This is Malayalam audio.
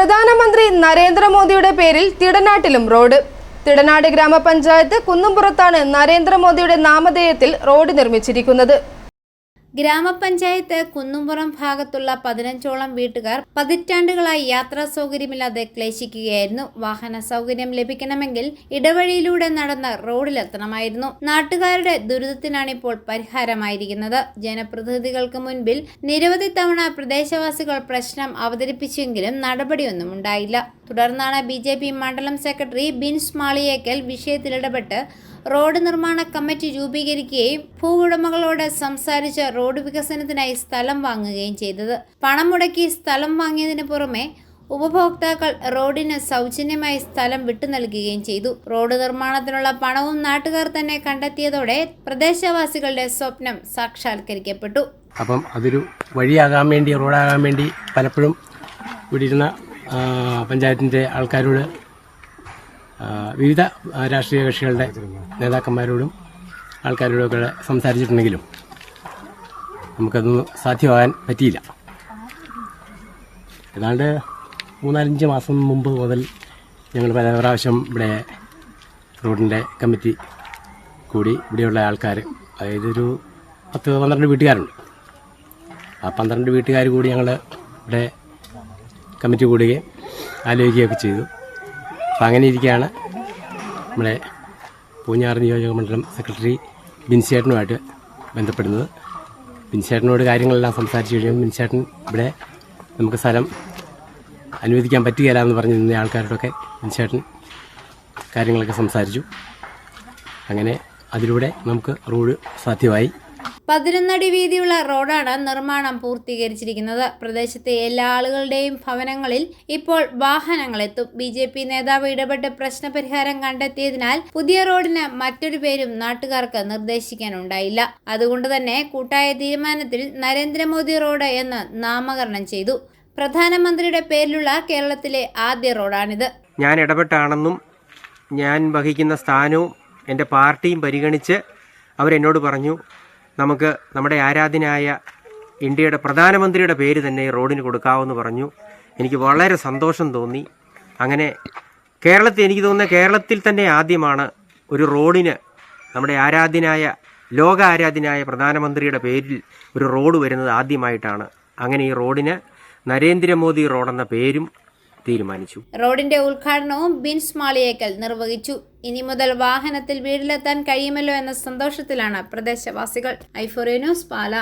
പ്രധാനമന്ത്രി നരേന്ദ്രമോദിയുടെ പേരിൽ തിടനാട്ടിലും റോഡ്. തിടനാട് ഗ്രാമപഞ്ചായത്ത് കുന്നുംപുറത്താണ് നരേന്ദ്രമോദിയുടെ നാമധേയത്തിൽ റോഡ് നിർമ്മിച്ചിരിക്കുന്നത്. ഗ്രാമപഞ്ചായത്ത് കുന്നുംപുറം ഭാഗത്തുള്ള പതിനഞ്ചോളം വീട്ടുകാർ പതിറ്റാണ്ടുകളായി യാത്രാ സൗകര്യമില്ലാതെ ക്ലേശിക്കുകയായിരുന്നു. വാഹന സൗകര്യം ലഭിക്കണമെങ്കിൽ ഇടവഴിയിലൂടെ നടന്ന് റോഡിലെത്തണമായിരുന്നു നാട്ടുകാരുടെ ദുരിതത്തിനാണിപ്പോൾ പരിഹാരമായിരിക്കുന്നത്. ജനപ്രതിനിധികൾക്ക് മുൻപിൽ നിരവധി തവണ പ്രദേശവാസികൾ പ്രശ്നം അവതരിപ്പിച്ചെങ്കിലും നടപടിയൊന്നും ഉണ്ടായില്ല. തുടർന്നാണ് ബി ജെ പി മണ്ഡലം സെക്രട്ടറി ബിൻസ് മാളിയേക്കൽ വിഷയത്തിലിടപെട്ട് റോഡ് നിർമ്മാണ കമ്മിറ്റി രൂപീകരിക്കുകയും ഭൂവുടമകളോട് സംസാരിച്ച് റോഡ് വികസനത്തിനായി സ്ഥലം വാങ്ങുകയും ചെയ്തത്. പണം മുടക്കി സ്ഥലം വാങ്ങിയതിനു പുറമെ ഉപഭോക്താക്കൾ റോഡിന് സൗജന്യമായി സ്ഥലം വിട്ടു നൽകുകയും ചെയ്തു. റോഡ് നിർമ്മാണത്തിനുള്ള പണവും നാട്ടുകാർ തന്നെ കണ്ടെത്തിയതോടെ പ്രദേശവാസികളുടെ സ്വപ്നം സാക്ഷാത്കരിക്കപ്പെട്ടു. അപ്പം അതൊരു വഴിയാകാൻ വേണ്ടി റോഡാകാൻ വേണ്ടി പലപ്പോഴും ഇവിടെ ഇരുന്ന പഞ്ചായത്തിന്റെ ആൾക്കാരോട് വിവിധ രാഷ്ട്രീയ കക്ഷികളുടെ നേതാക്കന്മാരോടും ആൾക്കാരോടൊക്കെ സംസാരിച്ചിട്ടുണ്ടെങ്കിലും നമുക്കതൊന്നും സാധ്യമാകാൻ പറ്റിയില്ല. ഏതാണ്ട് മൂന്നാലഞ്ച് മാസം മുമ്പ് മുതൽ ഞങ്ങൾ പല പ്രാവശ്യം ഇവിടെ റോഡിന്റെ കമ്മിറ്റി കൂടി ഇവിടെയുള്ള ആൾക്കാർ അതായത് ഒരു പത്ത് പന്ത്രണ്ട് വീട്ടുകാരുണ്ട്. ആ പന്ത്രണ്ട് വീട്ടുകാർ കൂടി ഞങ്ങൾ ഇവിടെ കമ്മിറ്റി കൂടുകയും ആലോചിക്കുകയൊക്കെ ചെയ്തു. അപ്പം അങ്ങനെ ഇരിക്കുകയാണ് നമ്മുടെ പൂഞ്ഞാറ് നിയോജക മണ്ഡലം സെക്രട്ടറി ബിൻസേട്ടനുമായിട്ട് ബന്ധപ്പെടുന്നത്. ബിൻസേട്ടനോട് കാര്യങ്ങളെല്ലാം സംസാരിച്ച് കഴിയുമ്പോൾ ബിൻസേട്ടൻ ഇവിടെ നമുക്ക് സ്ഥലം അനുവദിക്കാൻ പറ്റുകയില്ല എന്ന് പറഞ്ഞ് നിന്ന ആൾക്കാരോടൊക്കെ ബിൻസേട്ടൻ കാര്യങ്ങളൊക്കെ സംസാരിച്ചു. അങ്ങനെ അതിലൂടെ നമുക്ക് റോഡ് സാധ്യമായി. പതിനൊന്നടി വീതിയുള്ള റോഡാണ് നിർമ്മാണം പൂർത്തീകരിച്ചിരിക്കുന്നത്. പ്രദേശത്തെ എല്ലാ ആളുകളുടെയും ഭവനങ്ങളിൽ ഇപ്പോൾ വാഹനങ്ങളെത്തും. ബി ജെ പി നേതാവ് ഇടപെട്ട് പ്രശ്നപരിഹാരം കണ്ടെത്തിയതിനാൽ പുതിയ റോഡിന് മറ്റൊരു പേരും നാട്ടുകാർക്ക് നിർദ്ദേശിക്കാനുണ്ടായില്ല. അതുകൊണ്ട് തന്നെ കൂട്ടായ തീരുമാനത്തിൽ നരേന്ദ്രമോദി റോഡ് എന്ന് നാമകരണം ചെയ്തു. പ്രധാനമന്ത്രിയുടെ പേരിലുള്ള കേരളത്തിലെ ആദ്യ റോഡാണിത്. ഞാൻ ഇടപെട്ടാണെന്നും ഞാൻ വഹിക്കുന്ന സ്ഥാനവും എന്റെ പാർട്ടിയും പരിഗണിച്ച് അവരെന്നോട് പറഞ്ഞു. നമുക്ക് നമ്മുടെ ആരാധനായ ഇന്ത്യയുടെ പ്രധാനമന്ത്രിയുടെ പേര് തന്നെ റോഡിന് കൊടുക്കാമെന്ന് പറഞ്ഞു. എനിക്ക് വളരെ സന്തോഷം തോന്നി. അങ്ങനെ കേരളത്തിൽ എനിക്ക് തോന്നുന്ന കേരളത്തിൽ തന്നെ ആദ്യമാണ് ഒരു റോഡിന് നമ്മുടെ ആരാധ്യനായ ലോക ആരാധ്യനായ പ്രധാനമന്ത്രിയുടെ പേരിൽ ഒരു റോഡ് വരുന്നത് ആദ്യമായിട്ടാണ്. അങ്ങനെ ഈ റോഡിന് നരേന്ദ്രമോദി റോഡെന്ന പേരും തീരുമാനിച്ചു. റോഡിന്റെ ഉദ്ഘാടനവും ബിൻസ് മാളിയേക്കൽ നിർവഹിച്ചു. ഇനി മുതൽ വാഹനത്തിൽ വീട്ടിലെത്താൻ കഴിയുമല്ലോ എന്ന സന്തോഷത്തിലാണ് പ്രദേശവാസികൾ. ഐഫോറിയ ന്യൂസ് പാല.